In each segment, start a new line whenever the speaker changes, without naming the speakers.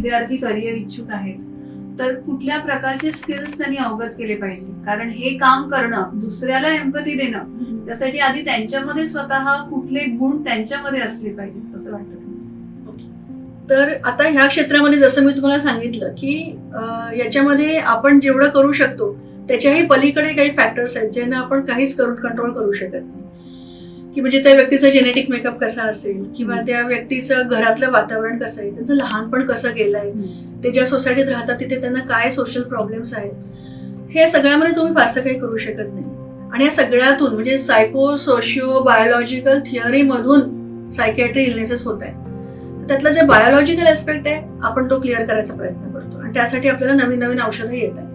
विद्यार्थी करिअर इच्छुक आहेत. तर कुठल्या प्रकारचे स्किल्स त्यांनी अवगत केले पाहिजे? कारण हे काम करणं दुसऱ्याला एम्पती देणं त्यासाठी आधी त्यांच्यामध्ये स्वतः कुठले गुण त्यांच्यामध्ये असले पाहिजेत असं वाटतं
तर आता ह्या क्षेत्रामध्ये जसं मी तुम्हाला सांगितलं की याच्यामध्ये आपण जेवढं करू शकतो त्याच्याही पलीकडे काही फॅक्टर्स आहेत ज्यांना आपण काहीच करून कंट्रोल करू शकत नाही. की म्हणजे त्या व्यक्तीचा जेनेटिक मेकअप कसा असेल किंवा त्या व्यक्तीचं घरातलं वातावरण कसं आहे त्यांचं लहानपण कसं गेलंय ते ज्या सोसायटीत राहतात तिथे त्यांना काय सोशल प्रॉब्लेम्स आहेत हे सगळ्यामध्ये तुम्ही फारसं काही करू शकत नाही. आणि या सगळ्यातून म्हणजे सायको सोशिओ बायोलॉजिकल थिअरीमधून सायकॅट्री इलनेसेस होत तर त्यातलं जे बायोलॉजिकल ऍस्पेक्ट आहे आपण तो क्लिअर करायचा प्रयत्न करतो. आणि त्यासाठी आपल्याला नवीन नवीन औषधं येत आहेत.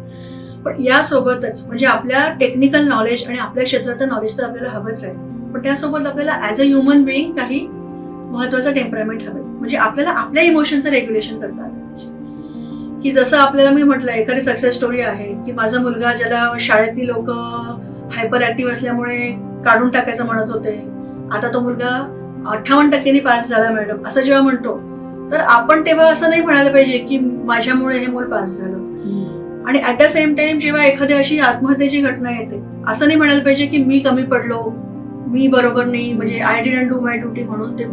पण यासोबतच म्हणजे आपल्या टेक्निकल नॉलेज आणि आपल्या क्षेत्रातलं नॉलेज तर आपल्याला हवंच आहे. पण त्यासोबत आपल्याला ॲज अ ह्युमन बिईंग काही महत्वाचं टेम्परामेंट हवं म्हणजे आपल्याला आपल्या इमोशनचं रेग्युलेशन करता आलं पाहिजे. की जसं आपल्याला मी म्हटलं एखादी सक्सेस स्टोरी आहे की माझा मुलगा ज्याला शाळेतली लोक हायपर ऍक्टिव्ह असल्यामुळे काढून टाकायचं म्हणत होते आता तो मुलगा अठ्ठावन्न टक्क्यांनी पास झाला मॅडम असं जेव्हा म्हणतो तर आपण तेव्हा असं नाही म्हणायला पाहिजे की माझ्यामुळे हे मूल पास झालं. आणि ऍट द सेम टाइम जेव्हा एखादी अशी आत्महत्येची घटना येते असं नाही म्हणायला पाहिजे की मी कमी पडलो मी बरोबर नाही म्हणजे I didn't do my duty म्हणून ते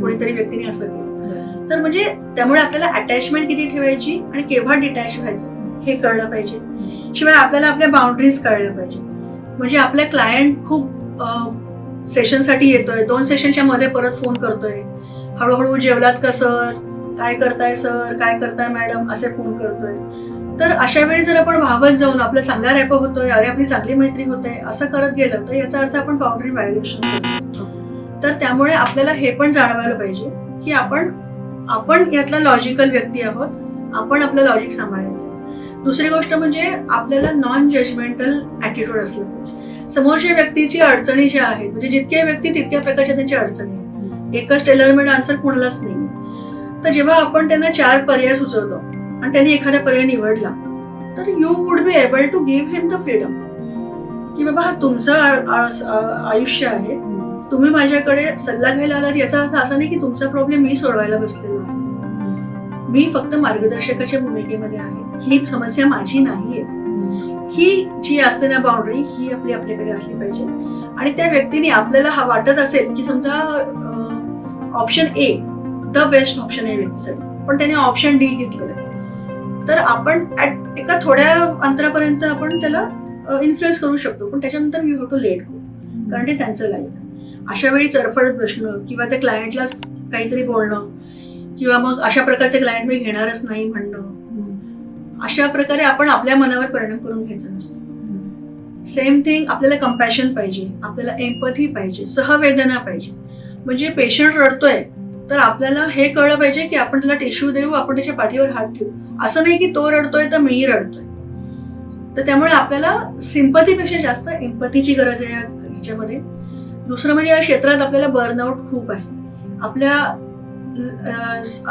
कोणीतरी व्यक्तीने असं केलं. तर म्हणजे त्यामुळे आपल्याला अटॅचमेंट किती ठेवायची आणि केव्हा डिटॅच व्हायचं हे कळलं पाहिजे. शिवाय आपल्याला आपल्या बाउंड्रीज कळल्या पाहिजे. म्हणजे आपल्या क्लायंट खूप सेशनसाठी येतोय. दोन सेशनच्या मध्ये परत फोन करतोय. हळूहळू जेवलात का सर काय करताय सर काय करताय मॅडम असे फोन करतोय. तर अशा वेळी जर आपण भावत जाऊन आपला चांगला रॅप होतोय अरे आपली चांगली मैत्री होते असं करत गेलं तर याचा अर्थ आपण बाउंड्री व्हायोलेशन करतो. तर त्यामुळे आपल्याला हे पण जाणवायला पाहिजे की आपण आपण यातला लॉजिकल व्यक्ती आहोत आपण आपलं लॉजिक सांभाळायचं. दुसरी गोष्ट म्हणजे आपल्याला नॉन जजमेंटल ॲटिट्यूड असलं पाहिजे. समोरच्या व्यक्तीची अडचणी ज्या आहेत म्हणजे जितक्या व्यक्ती तितक्या प्रकारच्या त्यांच्या अडचणी आहेत. एकच टेलरमेड आन्सर कोणालाच नाही तर जेव्हा आपण त्यांना चार पर्याय सुचवतो आणि त्यांनी एखादा पर्याय निवडला तर you would be able to give him the freedom की बाबा हा तुमचं आयुष्य आहे. तुम्ही माझ्याकडे सल्ला घ्यायला आलात याचा अर्थ असा नाही की तुमचा प्रॉब्लेम मी सोडवायला बसलेलो आहे. मी फक्त मार्गदर्शकाच्या भूमिकेमध्ये आहे. ही समस्या माझी नाहीये. ही जी असते ना बाउंड्री ही आपली आपल्याकडे असली पाहिजे. आणि त्या व्यक्तीने आपल्याला हा वाटत असेल की समजा option A the best option आहे व्यक्तीसाठी. पण त्याने ऑप्शन डी घेतलेलं तर आपण ऍट एका थोड्या अंतरापर्यंत आपण त्याला इन्फ्लुएन्स करू शकतो. पण त्याच्यानंतर you have to let go कारण ते त्यांचं लाईफ आहे. अशा वेळी चरफडत बसणं किंवा त्या क्लायंटला काहीतरी बोलणं किंवा मग अशा प्रकारचे क्लायंट मी घेणारच नाही म्हणणं अशा प्रकारे आपण आपल्या मनावर परिणाम करून घ्यायचं नसतो. सेम थिंग आपल्याला कम्पॅशन पाहिजे आपल्याला एम्पथी पाहिजे सहवेदना पाहिजे. म्हणजे पेशंट रडतोय तर आपल्याला हे कळलं पाहिजे की आपण त्याला टिश्यू देऊ आपण त्याच्या पाठीवर हात ठेवू. असं नाही की तो रडतोय तर मीही रडतोय. तर त्यामुळे आपल्याला सिंपथीपेक्षा जास्त एम्पथीची गरज आहे या ह्याच्यामध्ये. दुसरं म्हणजे या क्षेत्रात आपल्याला बर्नआउट खूप आहे. आपल्या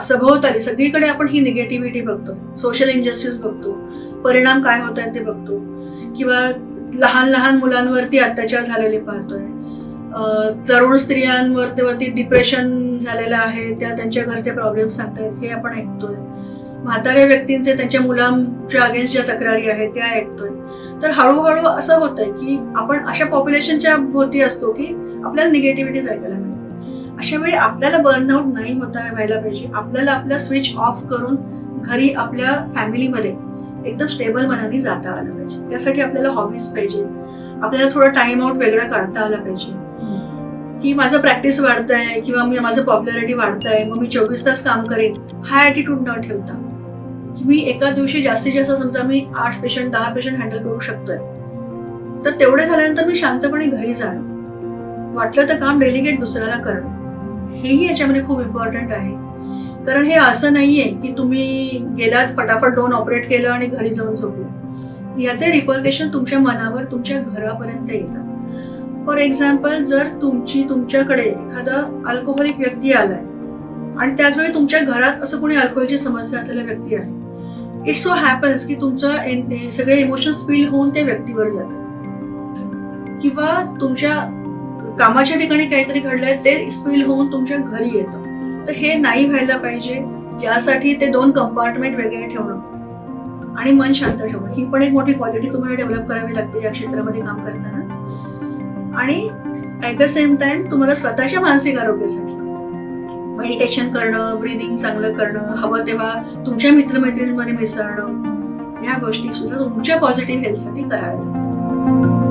सभोवताली सगळीकडे आपण ही निगेटिव्हिटी बघतो. सोशल इनजस्टिस बघतो. परिणाम काय होत आहेत ते बघतो. किंवा लहान लहान मुलांवरती अत्याचार झालेले पाहतोय. तरुण स्त्रियांवरती डिप्रेशन झालेलं आहे त्या त्यांच्या घरचे प्रॉब्लेम सांगतायत हे आपण ऐकतोय. म्हाताऱ्या व्यक्तींचे त्यांच्या मुलांच्या अगेन्स्ट ज्या तक्रारी आहेत त्या ऐकतोय. तर हळूहळू असं होतंय की आपण अशा पॉप्युलेशनच्या भोवती असतो की आपल्याला निगेटिव्हिटीज ऐकायला मिळते अशा वेळी आपल्याला बर्नआउट नाही होता व्हायला पाहिजे. आपल्याला आपला स्विच ऑफ करून घरी आपल्या फॅमिलीमध्ये एकदम स्टेबल मनाने जाता आलं पाहिजे. त्यासाठी आपल्याला हॉबीज पाहिजे आपल्याला थोडा टाइम आउट वेगळा काढता आला पाहिजे. की माझं प्रॅक्टिस वाढतंय किंवा मी माझं पॉप्युलरिटी वाढतंय मग मी चोवीस तास काम करेन हा ॲटिट्यूड न ठेवता. की मी एका दिवशी जास्तीत जास्त समजा मी आठ पेशंट दहा पेशंट हँडल करू शकतोय. तर तेवढे झाल्यानंतर मी शांतपणे घरी जाणं. वाटलं तर काम डेलिगेट दुसऱ्याला करणं. हेही याच्यामध्ये खूप इम्पॉर्टंट आहे. कारण हे असं नाहीये की तुम्ही गेलात फटाफट दोन ऑपरेट केलं आणि घरी जाऊन झोपलं. याचे रिपॉर्केशन तुमच्या मनावर तुमच्या घरापर्यंत येतात. फॉर एक्झाम्पल जर तुमची तुमच्याकडे एखादा अल्कोहोलिक व्यक्ती आलाय आणि त्याचवेळी तुमच्या घरात असं कोणी अल्कोहोलची समस्या असलेला व्यक्ती आहे इट सो हॅपन्स की तुमचं सगळे इमोशन्स फील होऊन त्या व्यक्तीवर जातात. किंवा तुमच्या कामाच्या ठिकाणी काहीतरी घडलंय ते स्पिल होऊन तुमच्या घरी येतं. तर हे नाही व्हायला पाहिजे यासाठी ते दोन कंपार्टमेंट वेगळे ठेवणं. आणि मन शांत ठेवणं. ही पण एक मोठी क्वालिटी तुम्हाला डेव्हलप करावी लागते या क्षेत्रामध्ये काम करताना. आणि ऍट द सेम टाइम तुम्हाला स्वतःच्या मानसिक आरोग्यासाठी. मेडिटेशन करणं ब्रिदिंग चांगलं करणं हवं तेव्हा तुमच्या मित्रमैत्रिणींमध्ये मिसळणं या गोष्टी सुद्धा तुमच्या पॉझिटिव्ह हेल्थसाठी कराव्या लागतात.